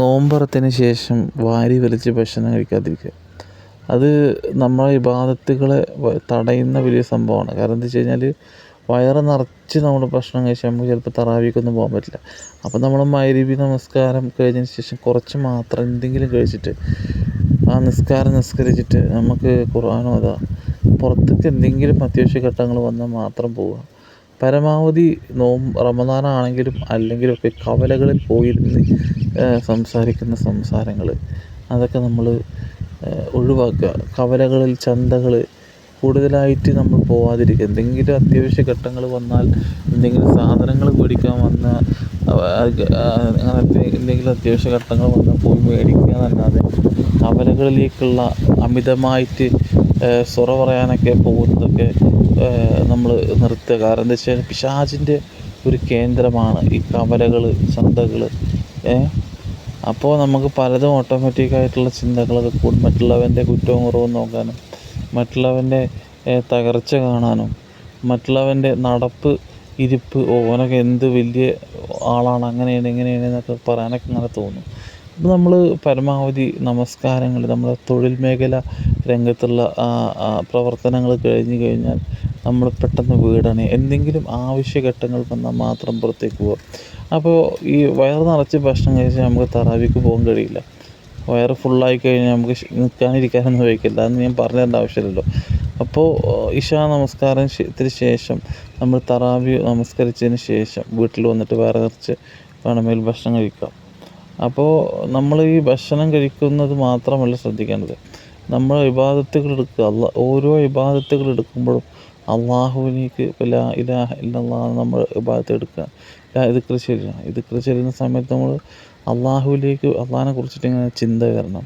നോമ്പറത്തിന് ശേഷം വാരി വലിച്ച് ഭക്ഷണം കഴിക്കാതിരിക്കുക. അത് നമ്മളെ ഇബാദത്തുകളെ തടയുന്ന വലിയ സംഭവമാണ്. കാരണം എന്താ വെച്ച് കഴിഞ്ഞാൽ വയറ് നിറച്ച് നമ്മൾ ഭക്ഷണം കഴിച്ചാൽ നമുക്ക് ചിലപ്പോൾ തറാവിക്കൊന്നും പോകാൻ പറ്റില്ല. അപ്പോൾ നമ്മൾ മൈരീബി നമസ്കാരം കഴിഞ്ഞതിന് ശേഷം കുറച്ച് മാത്രം എന്തെങ്കിലും കഴിച്ചിട്ട് ആ നിസ്കാരം നിസ്കരിച്ചിട്ട് നമുക്ക് ഖുർആാനോ അതാ പുറത്തേക്ക് എന്തെങ്കിലും അത്യാവശ്യ ഘട്ടങ്ങൾ വന്നാൽ മാത്രം പോവുക. പരമാവധി നോമ്പ് റമദാനാണെങ്കിലും അല്ലെങ്കിലും ഒക്കെ കവലകളിൽ പോയിരുന്ന് സംസാരിക്കുന്ന സംസാരങ്ങൾ അതൊക്കെ നമ്മൾ ഒഴിവാക്കുക. കവലകളിൽ ചന്തകൾ കൂടുതലായിട്ട് നമ്മൾ പോവാതിരിക്കുക എന്തെങ്കിലും അത്യാവശ്യ ഘട്ടങ്ങൾ വന്നാൽ എന്തെങ്കിലും സാധനങ്ങൾ മേടിക്കാൻ വന്ന അങ്ങനത്തെ എന്തെങ്കിലും അത്യാവശ്യ ഘട്ടങ്ങൾ വന്നാൽ പോയി മേടിക്കുക എന്നല്ലാതെ കവലകളിലേക്കുള്ള അമിതമായിട്ട് സൊറ പറയാനൊക്കെ പോകുന്നതൊക്കെ നമ്മൾ നിർത്തുക. കാരണം എന്താ വെച്ചാൽ പിശാചിന്റെ ഒരു കേന്ദ്രമാണ് ഈ കവലകൾ ചന്തകൾ അപ്പോൾ നമുക്ക് പലതും ഓട്ടോമാറ്റിക്കായിട്ടുള്ള ചിന്തകളൊക്കെ കൂടും. മറ്റുള്ളവന്റെ കുറ്റവും കുറവും നോക്കാനും മറ്റുള്ളവന്റെ തകർച്ച കാണാനും മറ്റുള്ളവന്റെ നടപ്പ് ഇരിപ്പ് ഓനൊക്കെ എന്ത് വലിയ ആളാണ് അങ്ങനെയാണ് ഇങ്ങനെയാണ് എന്നൊക്കെ പറയാനൊക്കെ അങ്ങനെ തോന്നും. അപ്പോൾ നമ്മൾ പരമാവധി നമസ്കാരങ്ങൾ നമ്മുടെ തൊഴിൽ മേഖല രംഗത്തുള്ള പ്രവർത്തനങ്ങൾ കഴിഞ്ഞ് കഴിഞ്ഞാൽ നമ്മൾ പെട്ടെന്ന് വീടാണ്. എന്തെങ്കിലും ആവശ്യഘട്ടങ്ങൾ വന്നാൽ മാത്രം പുറത്തേക്ക് പോകുക അപ്പോൾ ഈ വയറ് നിറച്ച് ഭക്ഷണം കഴിച്ചാൽ നമുക്ക് തറാവിക്ക് പോകാൻ കഴിയില്ല. വയറ് ഫുള്ളായി കഴിഞ്ഞാൽ നമുക്ക് നിൽക്കാനിരിക്കാനൊന്നും വയ്ക്കില്ല അതൊന്നും ഞാൻ പറഞ്ഞു തരേണ്ട ആവശ്യമില്ലല്ലോ. അപ്പോൾ ഇഷാ നമസ്കാരം നമസ്കാരത്തിന് ശേഷം നമ്മൾ തറാവി നമസ്കരിച്ചതിന് ശേഷം വീട്ടിൽ വന്നിട്ട് വയറ് നിറച്ച് വേണമെങ്കിൽ ഭക്ഷണം കഴിക്കാം. അപ്പോൾ നമ്മൾ ഈ ഭക്ഷണം കഴിക്കുന്നത് മാത്രമല്ല ശ്രദ്ധിക്കേണ്ടത്. നമ്മൾ ഇബാദത്തുകൾ എടുക്കുക. അല്ല ഓരോ ഇബാദത്തുകൾ എടുക്കുമ്പോഴും അള്ളാഹുവിലേക്ക് ലാ ഇലാഹ ഇല്ലല്ലാ നമ്മൾ ഇബാദത്ത് എടുക്കുക. കൃഷി ഇത് കൃഷി ചെയ്യുന്ന സമയത്ത് നമ്മൾ അള്ളാഹുവിലേക്ക് അള്ളാഹിനെ കുറിച്ചിട്ട് ഇങ്ങനെ ചിന്ത വരണം.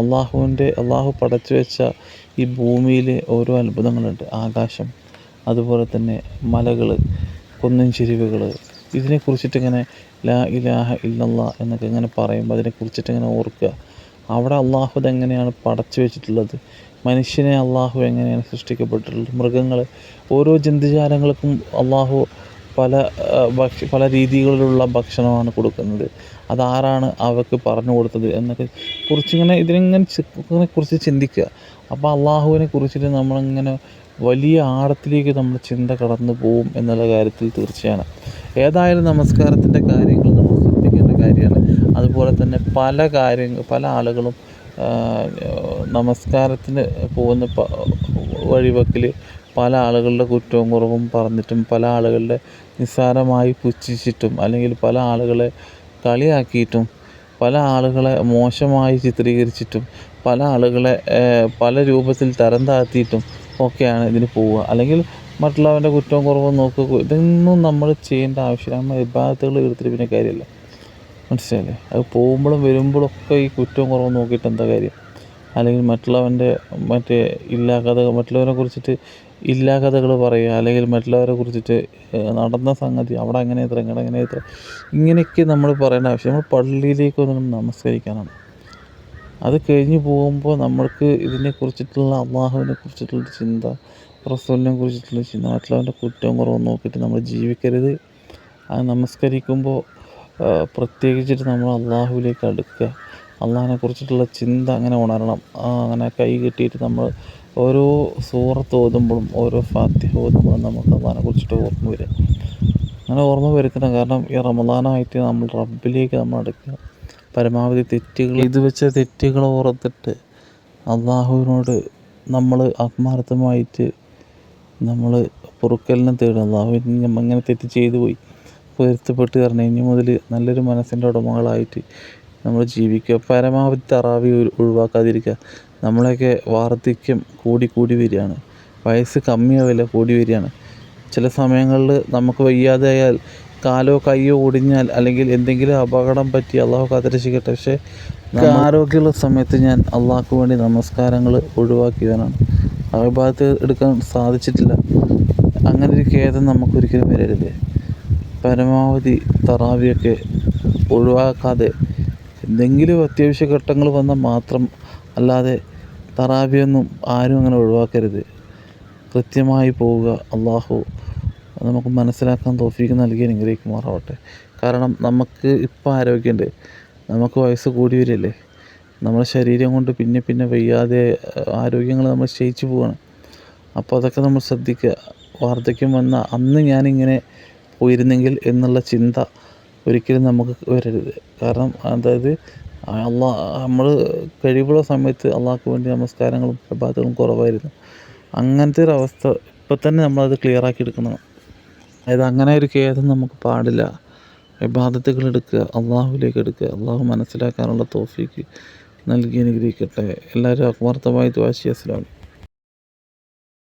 അള്ളാഹുവിന്റെ അള്ളാഹു പടച്ചു വെച്ച ഈ ഭൂമിയിൽ ഓരോ അത്ഭുതങ്ങളുണ്ട്. ആകാശം അതുപോലെ തന്നെ മലകൾ കുന്നിൻ ചെരിവുകൾ ഇതിനെക്കുറിച്ചിട്ടിങ്ങനെ ലാ ഇലാഹ ഇല്ലല്ലാ എന്നൊക്കെ ഇങ്ങനെ പറയുമ്പോൾ അതിനെക്കുറിച്ചിട്ടിങ്ങനെ ഓർക്കുക. അവിടെ അള്ളാഹു എങ്ങനെയാണ് പടച്ചു വെച്ചിട്ടുള്ളത്? മനുഷ്യനെ അള്ളാഹു എങ്ങനെയാണ് സൃഷ്ടിക്കപ്പെട്ടിട്ടുള്ളത്? മൃഗങ്ങൾ ഓരോ ജന്തുജാലങ്ങൾക്കും അള്ളാഹു പല ഭക്ഷ പല രീതികളിലുള്ള ഭക്ഷണമാണ് കൊടുക്കുന്നത്. അതാരാണ് അവർക്ക് പറഞ്ഞു കൊടുത്തത് എന്നൊക്കെ കുറിച്ചിങ്ങനെ ഇതിനെങ്ങനെ കുറിച്ച് ചിന്തിക്കുക. അപ്പോൾ അള്ളാഹുവിനെ കുറിച്ചിട്ട് നമ്മളിങ്ങനെ വലിയ ആഴത്തിലേക്ക് നമ്മൾ ചിന്ത കടന്നു പോവും എന്നുള്ള കാര്യത്തിൽ തീർച്ചയാണ്. ഏതായാലും നമസ്കാരത്തിന്റെ കാര്യങ്ങൾ അതുപോലെ തന്നെ പല കാര്യങ്ങൾ പല ആളുകളും നമസ്കാരത്തിന് പോകുന്ന വഴിവക്കിൽ പല ആളുകളുടെ കുറ്റവും കുറവും പറഞ്ഞിട്ടും പല ആളുകളുടെ നിസ്സാരമായി പുച്ഛിച്ചിട്ടും അല്ലെങ്കിൽ പല ആളുകളെ കളിയാക്കിയിട്ടും പല ആളുകളെ മോശമായി ചിത്രീകരിച്ചിട്ടും പല ആളുകളെ പല രൂപത്തിൽ തരം താഴ്ത്തിയിട്ടും ഒക്കെയാണ് ഇതിന് പോവുക. അല്ലെങ്കിൽ മറ്റുള്ളവന്റെ കുറ്റവും കുറവും നോക്കുക. ഇതൊന്നും നമ്മൾ ചെയ്യേണ്ട ആവശ്യമില്ല. നമ്മൾ വിഭാഗത്തുകൾ എടുത്തിട്ട് പിന്നെ കാര്യമില്ല. മനസ്സിലായില്ലേ? അത് പോകുമ്പോഴും വരുമ്പോഴും ഒക്കെ ഈ കുറ്റവും കുറവും നോക്കിയിട്ട് എന്താ കാര്യം? അല്ലെങ്കിൽ മറ്റുള്ളവന്റെ മറ്റേ ഇല്ലാ മറ്റുള്ളവരെ കുറിച്ചിട്ട് ഇല്ലാ കഥകൾ പറയുക അല്ലെങ്കിൽ മറ്റുള്ളവരെ കുറിച്ചിട്ട് നടന്ന സംഗതി അവിടെ അങ്ങനെ ഇത്ര ഇങ്ങനെ അങ്ങനെ ഇത്ര ഇങ്ങനെയൊക്കെ നമ്മൾ പറയേണ്ട ആവശ്യം നമ്മൾ പള്ളിയിലേക്ക് ഒന്ന് നമസ്കരിക്കാനാണ്. അത് കഴിഞ്ഞ് പോകുമ്പോൾ നമ്മൾക്ക് ഇതിനെ കുറിച്ചിട്ടുള്ള അള്ളാഹുവിനെ കുറിച്ചിട്ടുള്ള ചിന്ത റസൂലിനെ കുറിച്ചിട്ടുള്ള ചിന്ത മറ്റുള്ളവന്റെ കുറ്റവും കുറവും നോക്കിയിട്ട് നമ്മൾ ജീവിക്കരുത്. അത് നമസ്കരിക്കുമ്പോൾ പ്രത്യേകിച്ചിട്ട് നമ്മൾ അള്ളാഹുവിലേക്ക് അടുക്കുക. അള്ളാഹിനെ കുറിച്ചിട്ടുള്ള ചിന്ത അങ്ങനെ ഉണരണം. അങ്ങനെ കൈ കെട്ടിയിട്ട് നമ്മൾ ഓരോ സൂറത്ത് ഓതുമ്പോഴും ഓരോ ഫാത്തിഹ ഓതുമ്പോഴും നമുക്ക് അള്ളാഹിനെ കുറിച്ചിട്ട് ഓർമ്മ വരിക. അങ്ങനെ ഓർമ്മ വരുത്തണം. കാരണം ഈ റമദാനായിട്ട് നമ്മൾ റബ്ബിലേക്ക് നമ്മൾ അടുക്കുക. പരമാവധി തെറ്റുകൾ ഇത് വെച്ച തെറ്റുകൾ ഓർത്തിട്ട് അള്ളാഹുവിനോട് നമ്മൾ ആത്മാർത്ഥമായിട്ട് നമ്മൾ പൊറുക്കലിനെ തേടും അള്ളാഹുവിന് നമ്മൾ ഇങ്ങനെ തെറ്റ് ചെയ്തു പോയി. പൊരുത്തപ്പെട്ട് കാരണം ഇനി മുതൽ നല്ലൊരു മനസ്സിന്റെ ഉടമകളായിട്ട് നമ്മൾ ജീവിക്കുക. പരമാവധി തറാവി ഒഴി- ഒഴിവാക്കാതിരിക്കുക. നമ്മളെയൊക്കെ വാർദ്ധക്യം കൂടി കൂടി വരികയാണ്. വയസ്സ് കമ്മിയാവില്ല കൂടി വരികയാണ്. ചില സമയങ്ങളിൽ നമുക്ക് വയ്യാതെയായാൽ കാലോ കയ്യോ ഒടിഞ്ഞാൽ അല്ലെങ്കിൽ എന്തെങ്കിലും അപകടം പറ്റി അള്ളാഹു കാത്തിരക്ഷിക്കട്ടെ. പക്ഷേ ആരോഗ്യമുള്ള സമയത്ത് ഞാൻ അള്ളാഹ്ക്ക് വേണ്ടി നമസ്കാരങ്ങൾ ഒഴിവാക്കിയവനാണ്. അഭിഭാഗത്ത് എടുക്കാൻ സാധിച്ചിട്ടില്ല. അങ്ങനെ ഒരു ഖേദം നമുക്കൊരിക്കലും വരരുത്. പരമാവധി തറാവിയൊക്കെ ഒഴിവാക്കാതെ എന്തെങ്കിലും അത്യാവശ്യ ഘട്ടങ്ങൾ വന്നാൽ മാത്രം അല്ലാതെ തറാവിയൊന്നും ആരും അങ്ങനെ ഒഴിവാക്കരുത്. കൃത്യമായി പോവുക. അള്ളാഹു നമുക്ക് മനസ്സിലാക്കാൻ തോഫീക്ക് നൽകി അനുഗ്രഹിക്കുമാറാവട്ടെ. കാരണം നമുക്ക് ഇപ്പോൾ ആരോഗ്യമുണ്ട്. നമുക്ക് വയസ്സ് കൂടി വരില്ലേ നമ്മുടെ ശരീരം കൊണ്ട് പിന്നെ പിന്നെ വയ്യാതെ ആരോഗ്യങ്ങൾ നമ്മൾ ക്ഷയിച്ചു പോവാണ്. അപ്പോൾ അതൊക്കെ നമ്മൾ ശ്രദ്ധിക്കുക. വാർദ്ധക്യം വന്ന അന്ന് ഞാനിങ്ങനെ പോയിരുന്നെങ്കിൽ എന്നുള്ള ചിന്ത ഒരിക്കലും നമുക്ക് വരരുത്. കാരണം അതായത് അള്ളാ നമ്മൾ കഴിവുള്ള സമയത്ത് അള്ളാഹ്ക്ക് വേണ്ടി നമസ്കാരങ്ങളും പ്രഭാതങ്ങളും കുറവായിരുന്നു. അങ്ങനത്തെ ഒരു അവസ്ഥ ഇപ്പം തന്നെ നമ്മളത് ക്ലിയർ ആക്കി എടുക്കണം. അതായത് അങ്ങനെ ഒരു ഖേദം നമുക്ക് പാടില്ല. ഇബാദത്തുകൾ എടുക്കുക അള്ളാഹുവിലേക്ക് എടുക്കുക. അള്ളാഹു മനസ്സിലാക്കാനുള്ള തോഫിക്ക് നൽകി അനുഗ്രഹിക്കട്ടെ. എല്ലാവരും ആത്മാർത്ഥമായി ദ്വാശി അസ്ലാം